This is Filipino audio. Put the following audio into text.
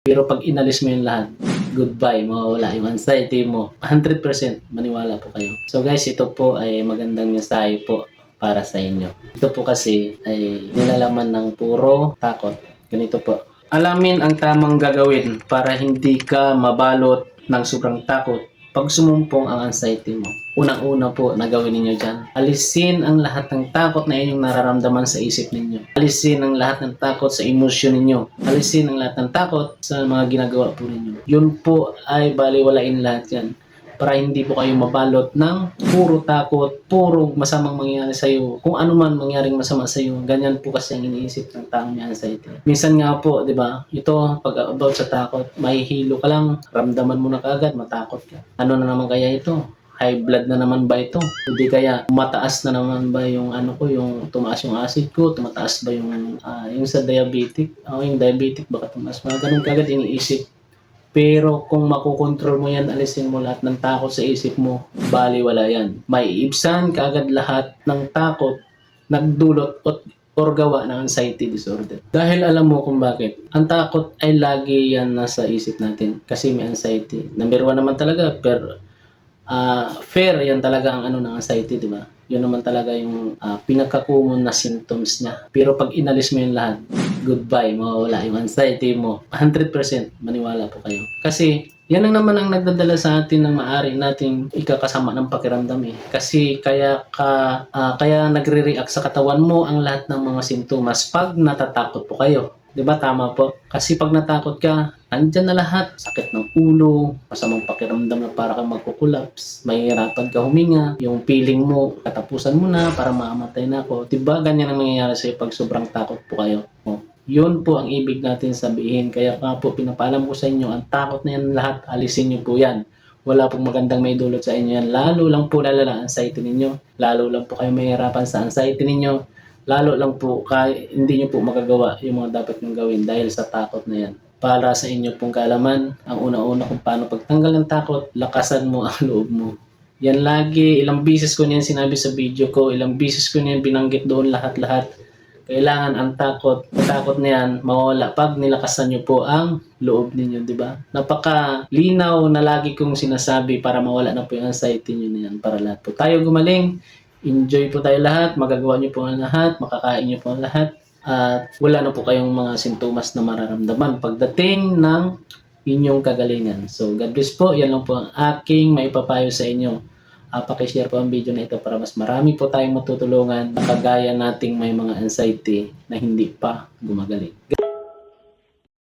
Pero pag inalis mo yung lahat, goodbye, mawawala yung anxiety mo. 100% maniwala po kayo. So guys, ito po ay magandang mensahe po para sa inyo. Ito po kasi ay nilalaman ng puro takot. Ganito po. Alamin ang tamang gagawin para hindi ka mabalot ng sobrang takot pag sumumpong ang anxiety mo. Unang-una po na gawin ninyo dyan. Alisin ang lahat ng takot na inyong nararamdaman sa isip ninyo. Alisin ang lahat ng takot sa emosyon ninyo. Alisin ang lahat ng takot sa mga ginagawa po ninyo. Yun po ay baliwalain lahat yan para hindi po kayo mabalot ng puro takot, puro masamang mangyayari sa iyo. Kung ano man mangyaring masama sa iyo, ganyan po kasi ang iniisip ng taong may anxiety. Minsan nga po, 'di ba? Ito pag about sa takot, mahihilo ka lang, ramdaman mo na kaagad, matakot ka. Ano na naman kaya ito? High blood na naman ba ito? Hindi kaya mataas na naman ba yung ano ko, yung tumaas yung acid ko, tumataas ba yung ah, yung sa diabetic? O yung diabetic baka tumaas. Mga ganun kagad iniisip. Pero kung makukontrol mo yan, alisin mo lahat ng takot sa isip mo, bali wala yan. May ibsan kaagad lahat ng takot nagdulot at or gawa ng anxiety disorder. Dahil alam mo kung bakit. Ang takot ay lagi yan nasa isip natin kasi may anxiety. Number one naman talaga, pero ah fair yan talaga ang ano ng anxiety, di ba? Yun naman talaga yung uh, pinaka-common na symptoms niya. Pero pag inalis mo yung lahat, goodbye, mawawala yung anxiety mo. 100% maniwala po kayo. Kasi yan lang naman ang nagdadala sa atin ng maari nating ikakasama ng pakiramdam eh. Kasi kaya ka ah, kaya nagre-react sa katawan mo ang lahat ng mga sintomas pag natatakot po kayo. 'Di ba tama po? Kasi pag natakot ka, andyan na lahat. Sakit ng ulo, masamang pakiramdam na para kang magkukulaps, mahihirapan ka huminga, yung feeling mo, katapusan mo na, para maamatay na ako. 'Di ba ganyan ang mangyayari sa pag sobrang takot po kayo? Oh. Yun po ang ibig natin sabihin. Kaya nga po pinapaalam ko sa inyo, ang takot na yan lahat, alisin niyo po yan. Wala pong magandang may dulot sa inyo yan. Lalo lang po lalala ang anxiety ninyo. Lalo lang po kayo mahirapan sa anxiety ninyo. Lalo lang po kay hindi niyo po magagawa yung mga dapat niyong gawin dahil sa takot na yan. Para sa inyo pong kaalaman, ang una-una kung paano pagtanggal ng takot, lakasan mo ang loob mo. Yan lagi, ilang bisis ko niyan sinabi sa video ko, ilang bisis ko niyan binanggit doon lahat-lahat kailangan ang takot, ang takot na yan, mawala pag nilakasan niyo po ang loob ninyo, di ba? Napaka linaw na lagi kong sinasabi para mawala na po yung anxiety niyo na yan para lahat po. Tayo gumaling, enjoy po tayo lahat, magagawa niyo po ang lahat, makakain niyo po ang lahat, at wala na po kayong mga sintomas na mararamdaman pagdating ng inyong kagalingan. So, God bless po. Yan lang po ang aking maipapayo sa inyo uh, pakishare po ang video na ito para mas marami po tayong matutulungan na kagaya nating may mga anxiety na hindi pa gumagaling.